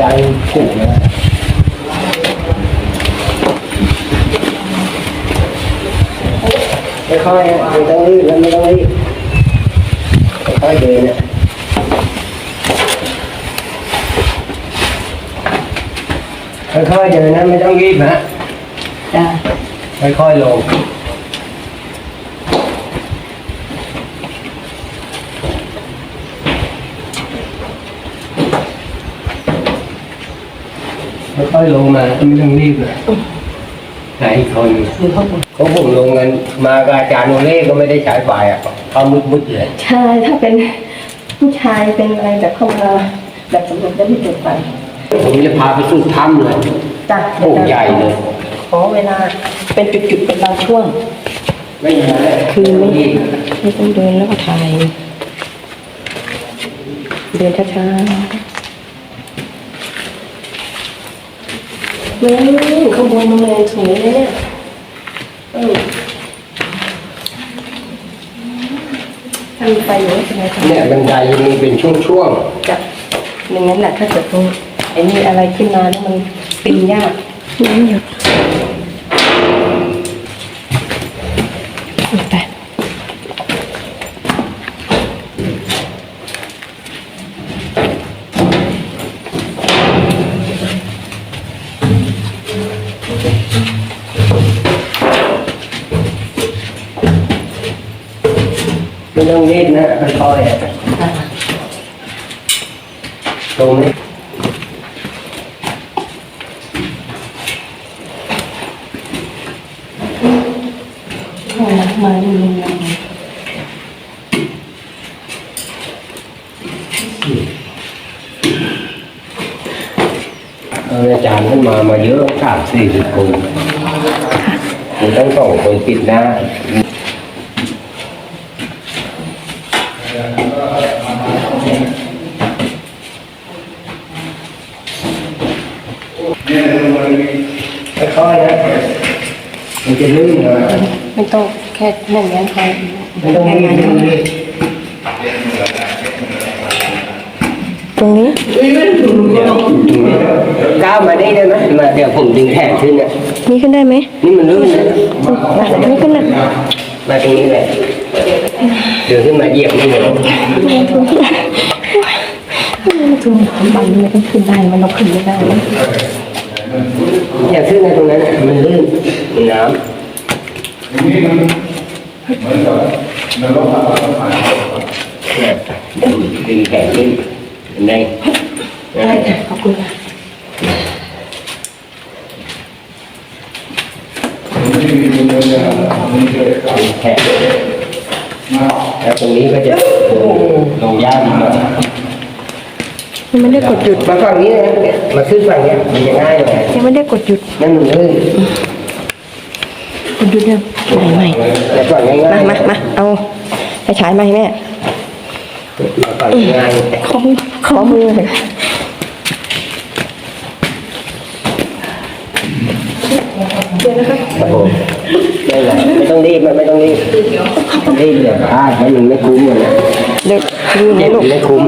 ดังขู่นะค่อยๆไม่ต้องรีบไม่ต้องรีบค่อยๆเดินนะค่อยๆเดินนะไม่ต้องรีบนะจ้าค่อยๆลง ค่อยๆลงมาไม่ต้องรีบนะไหนอีกคนคือเขาบอกเขาผมลงกันมากับอาจารย์โอเล่ก็ไม่ได้ใช้ไฟอะเขามืดๆเลยใช่ถ้าเป็นผู้ชายเป็นอะไรแบบเข้ามาแบบสำรวจจะไม่เกิดไปผมจะพาไปสู่ถ้ำเลยจ้ะโอ้ใหญ่เลยขอเวลาเป็นจุดๆเป็นบางช่วง ไม่มีอะไรคือไม่ไม่ต้องเดินแล้วก็ถ่าย เดินช้าๆ เฮ้ยข้างบนมันแรงสวยเลยเนี่ยเออถ้ามีไฟอยู่ก็จะไงคะเนี่ยบันไดมีเป็นช่วงจับอย่างนั้นแหละถ้าเกิดตรงไอ้นี่อะไรขึ้นมาแล้วมันปีนยากน้ำหยด ต้องรีบนะค่อยๆตรงนี้มานี่ยังไงเอาจารย์ขึ้นมามาเยอะสามสี่สิบคนมันต้องส่งคนปิดหน้า ค่อยๆนะ มันจะลื่นนะไม่ต้องแค่นั่งอย่างพอไม่ต้องรีบไม่ต้องรีบตรงนี้ก้าวมาได้ได้ไหมมาเดี๋ยวผมดึงแขนขึ้นเนี่ยนี่ขึ้นได้ไหมนี่มันลื่นนะนี่ขึ้นนะมาตรงนี้เลยเดี๋ยวขึ้นมาเหยียบนี่เลยมันถึงสามวันมันต้องขึ้นได้มันเราขึ้นไม่ได้นะอย่าขึ้นในตรงนั้นน่ะ มันลื่นน้ำดึงแขนขึ้นแดงได้ค่ะขอบคุณค่ะดึงแขนแล้วตรงนี้ก็จะลงยากอีกหน่อยยังไม่ได้กดหยุดมาฝั่งนี้นะมาขึ้นฝั่งเนี้ยมันจะง่ายหน่อยยังไม่ได้กดหยุดนั่นมันลื่นกดหยุ ดยังไม่ไม่แต่ฝั่งง่ายมาๆมามาเอาไปฉายมาให้แม่มาฝั่งง่ายขอขอมือเลยครับผมไม่เป็นไรไม่ต้องรีบไม่ต้องรีบรีบเดี๋ยวพลาดแล้วมันไม่คุ้มเลยนะเดี๋ยวดูเนี่นี่ยลูกมันไม่คุ้ม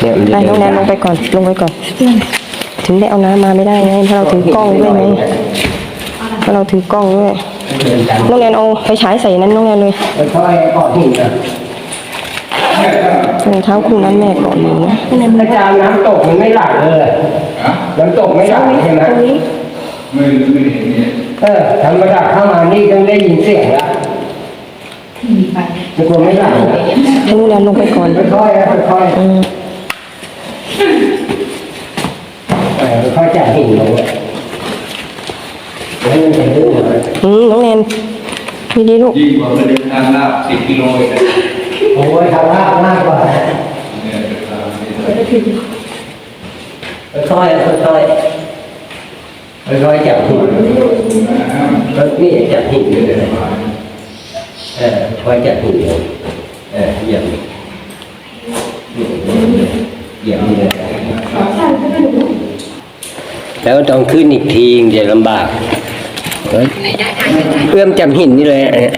เนี่ยมันไปน้องแนนลงไปก่อนลงไปก่อน ถึงได้เอาน้ำมาไม่ได้ไงเพราะเราถือกล้องด้วยไง เพราะเราถือกล้องด้วยน้องแนนเอาไปฉายใส่นั้นน้องแนนเลยค่อยๆก่อนหินนะรองเท้าคู่นั้นแม่ก่อนเลยนะอาจารย์น้ำตกมันไม่ไหลเลยน้ำตกไม่ไหลใช่ไหมตรงนี้ไม่ไม่เห็นเนี่ยเออธรรมดาเข้ามานี่ต้องได้ยินเสียงแล้วไม่กลัวไม่ไหลให้น้องแนนลงไปก่อนค่อยๆนะค่อยอืมๆเออค่อยๆจับหินลงแล้วมันจะลื่นเลย อืมน้องแนน มีดีลูกยิ่งกว่าไปเดินทางลาบสิบกิโลอีกนะโอ้ยทำลาบมากกว่าเนี่ยเดินทางนี่ค่อยๆค่อยๆค่อยๆจับหินแล้วนี่จับหินเลยเออค่อยจับหินลงเออเหยียบเหยียบนี่เลยแล้วต้องขึ้นอีกทีจะลำบาก เฮ้ยเอื้อมจับหินนี่เลยอันเนี้ย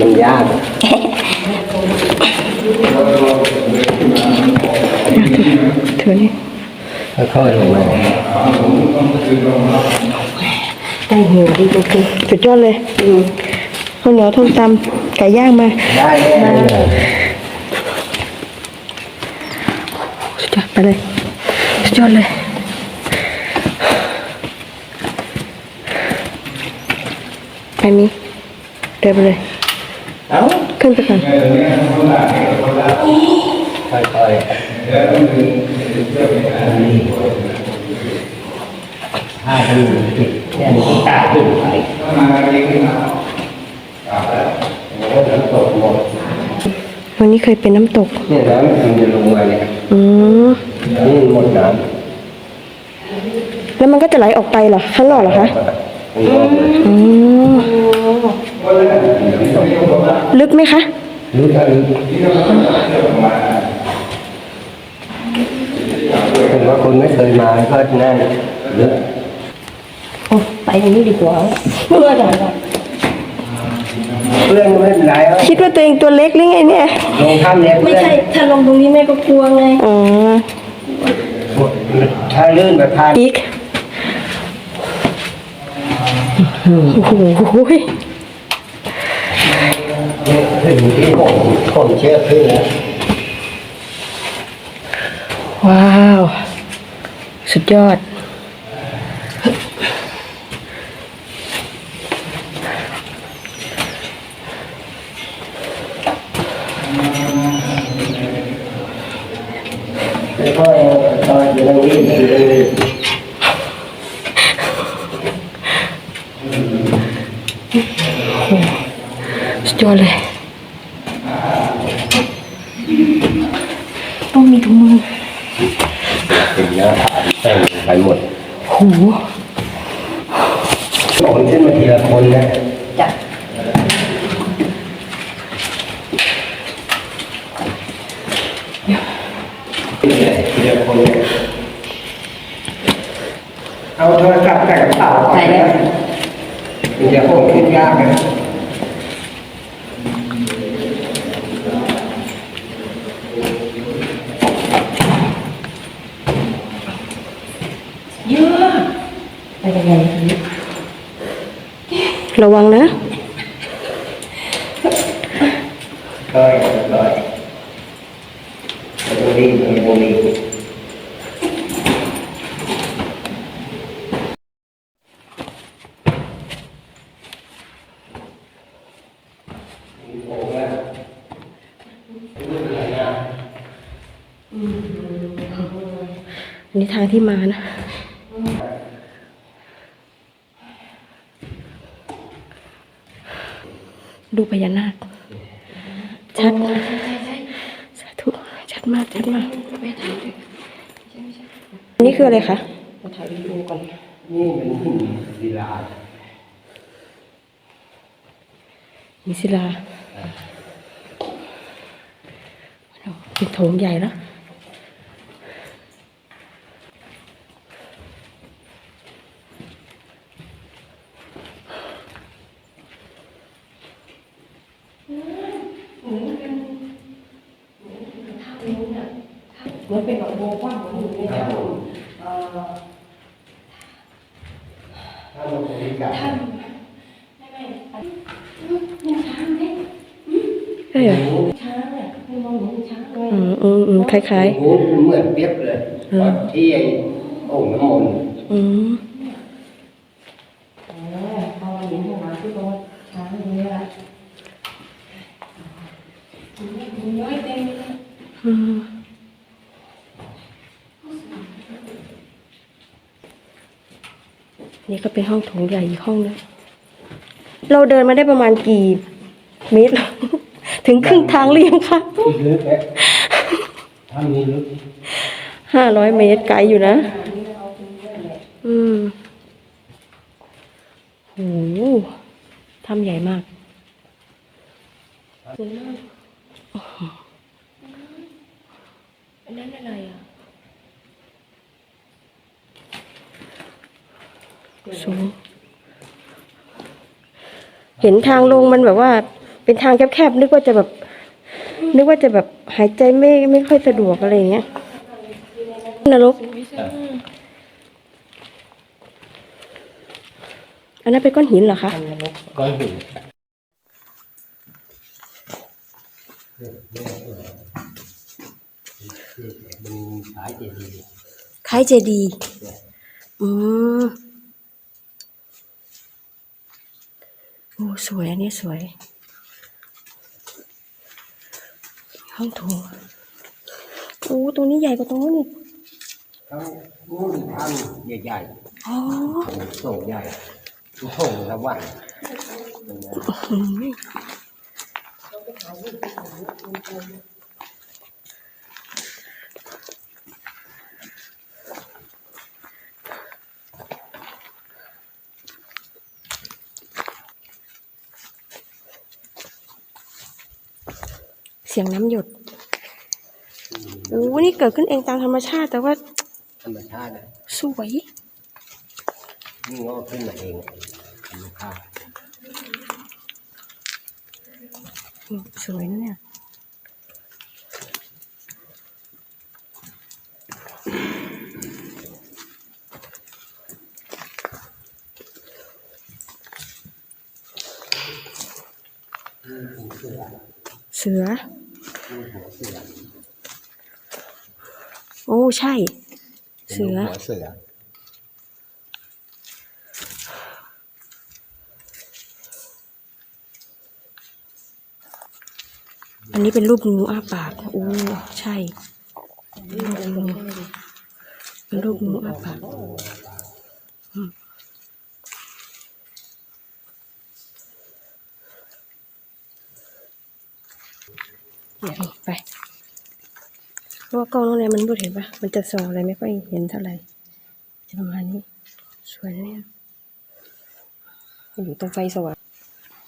มันยากเธอนี่ค่อยๆลงมาได้หิวดีจริงๆสุดยอดเลยอืมข้าวเหนียวทมตำไก่ย่างมา ได้เลยสุดยอดไปเลย สุดยอดเลย ไปมีเดินไปเลยเอ้าขึ้นไปก่อนค่อยๆถ้าดูติดแค่นี้ตาขึ้นไปโอ้โหน้ำตกหมดวันนี้เคยเป็นน้ำตก เนี่ยน้ำมันจะลงมาเนี่ยอืมนี่หมดน้แล้วมันก็จะไหลออกไปเหรอข้างนอกเหรอคะำข้างน อกเลยอืมลึกไหมคะ ลึกอะลึกถึงว่าคนไม่เคยมาก็นั่นลึกไปอย่างนี้ดีกว่าเพื่ออะไรเพื่อนก็ไม่เป็นไรแล้วคิดว่าตัวเองตัวเล็กหรือไงเนี่ยลงถ้ำเนี่ยไม่เพื่อนใช่ถ้าลงตรงนี้แม่ก็กลัวไงอ๋อถ้าลื่นแบบพายอีก โอ้โหถึงที่ผมผมเชื่อขึ้นแล้วว้าว สุดยอด แล้วก็ตอนอยู่ตรงนี้อยู่ตรงนี้ สุดยอด เลย ต้องมีถุงมือถึงเนื้อผ่านแต่งไปหมดโหคนขึ้นมาทีละคนนะจ้ะทีละคนเนี่ยเอาโทรศัพท์ใส่กระเป๋าก่อนนะมันจะผมขึ้นยากนะ เยอะไปยังไงระวังนะ ค่อยๆค่อยๆตรงนี้ตรงนี้ อั นนี้ทางที่มานะ ดูพญานาค ชัดสาธุชัดมากชัดมากนนี้คืออะไรคะมาถ่ายวิดีโอก่อน นี่เป็นหินศิลา มีศิลาเป็นโถงใหญ่แล้ว ใช่เหรออืมอืมอืมคล้าย โอ้โหเหมือนเปียบเลยตอนที่ไอ้โอ่งน้ำมนต์ๆอืมพอมาเห็นหัวที่โบสช้างอย่างนี้ละน้อยเต็มเลยอืมนี่ก็เป็นห้องโถงใหญ่อีกห้องนึงเราเดินมาได้ประมาณกี่เมตรแล้ว ถึงครึ่งทางหรือยังคะลึกนะถ้ามีลึกห้าร้อยเมตรไกลอยู่นะ อืมโหทำใหญ่มากสวยมากโอ้โหอันนั้นอะไรอะ สูง เห็นทางลงมันแบบว่า เป็นทางแคบๆนึกว่าจะแบบ นึกว่าจะแบบหายใจไม่ไม่ค่อยสะดวกอะไรอย่างเงี้ยนรกอันนั้นเป็นก้อนหินเหรอคะก้อนหินมันสายเจดีคล้ายเจดีอืมโอ้สวยอันนี้สวย ห้องโถงโอ้ตรงนี้ใหญ่กว่าตรงนู้นอีกทั้งนู่นทำใหญ่อ๋อๆโส่งใหญ่โส่งละวันอืม เสียงน้ำหยดโอ้นี่เกิดขึ้นเองตามธรรมชาติ แต่ว่าธรรมชาตินะสวยนี่งอกขึ้นมาเองธรรมชาติอืมสวยนะเนี่ยเสือ โอ้ใช่ เสือ หัวเสือ อันนี้เป็นรูปงูอ้าปากโอ้ใช่ เป็นรูปงูเป็นรูปงูอ้าปาก เดี๋ยไปเพราะว่ากล้องน้องแนนมันมืดเห็นปะมันจะส่องอะไรไม่ค่อยเห็นเท่าไหร่จะประมาณนี้สวยนะเนี่ยอยู่ตรงไฟสว่าง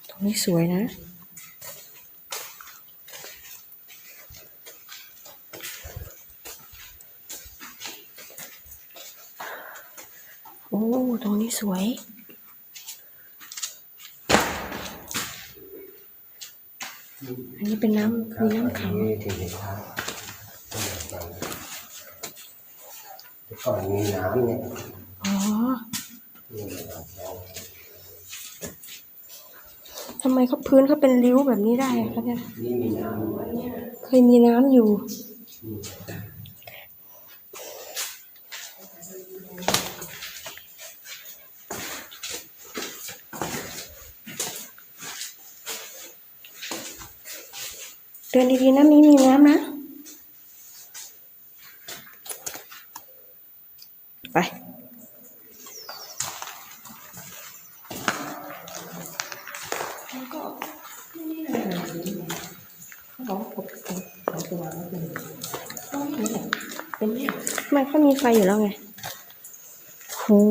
ตรงนี้สวยนะโอ้ตรงนี้สวย อันนี้เป็นน้ำมีน้ำขังนี่ถึงจะช้าแต่ก่อนมีน้ำเนี่ยอ๋อทำไมเขาพื้นเขาเป็นริ้วแบบนี้ได้อะคะเนี่ยนี่มีน้ำเคยมีน้ำอยู่ เตือนดีๆนะมีมีน้ำนะ ไปเป็นเนี่ยไม่เขามีไฟอยู่แล้วไงโอ้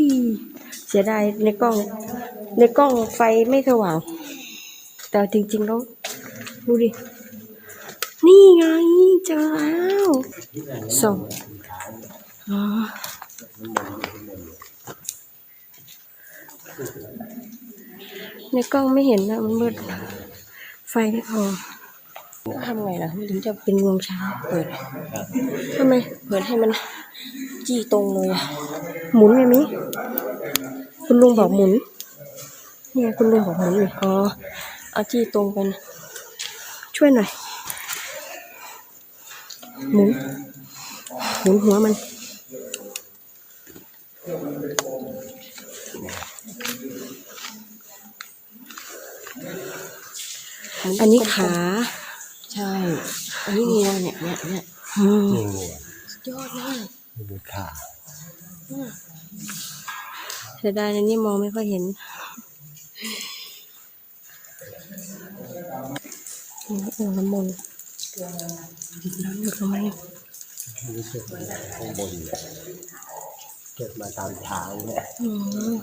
ยเสียดายในกล้อง ในกล้องไฟไม่สว่าง แต่จริงๆแล้ว ดูดิ นี่ไงเจอแล้วส่องอ๋อในกล้องไม่เห็นนะมันมืดไฟไม่พอทำไงล่ะมันถึงจะเป็นงวงช้างเปิดทำไมเปิดให้มันจี้ตรงเลยอะหมุนไงมิคุณลุงบอกหมุนเนี่ยคุณลุงบอกหมุนอ๋อเอาจี้ตรงไปนะ ช่วยหน่อย หมุนหมุนหัวมัน อันนี้ขา ใช่ อันนี้มีอะไรเนี่ยเนี่ยเนี่ยอืมนี่งัวยอดมากนี่มีขาเสียดายในนี้มองไม่ค่อยเห็น โอ่งน้ำมนต์น้ำหยดลงมาเนี่ยรู้สึกว่าข้างบนเนี่ยเกิดมาตามทางเนี่ยอืม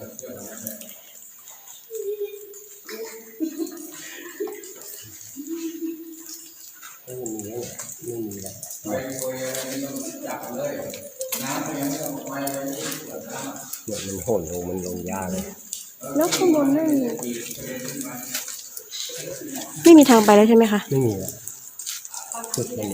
ไม่มีเนี่ยไม่มีแล้วเนี่ยมันโหนลงมันลงยากเลยแล้วข้างบนนั่น ไม่มีทางไปแล้วใช่ไหมคะ ไม่มีแล้วสุดเลย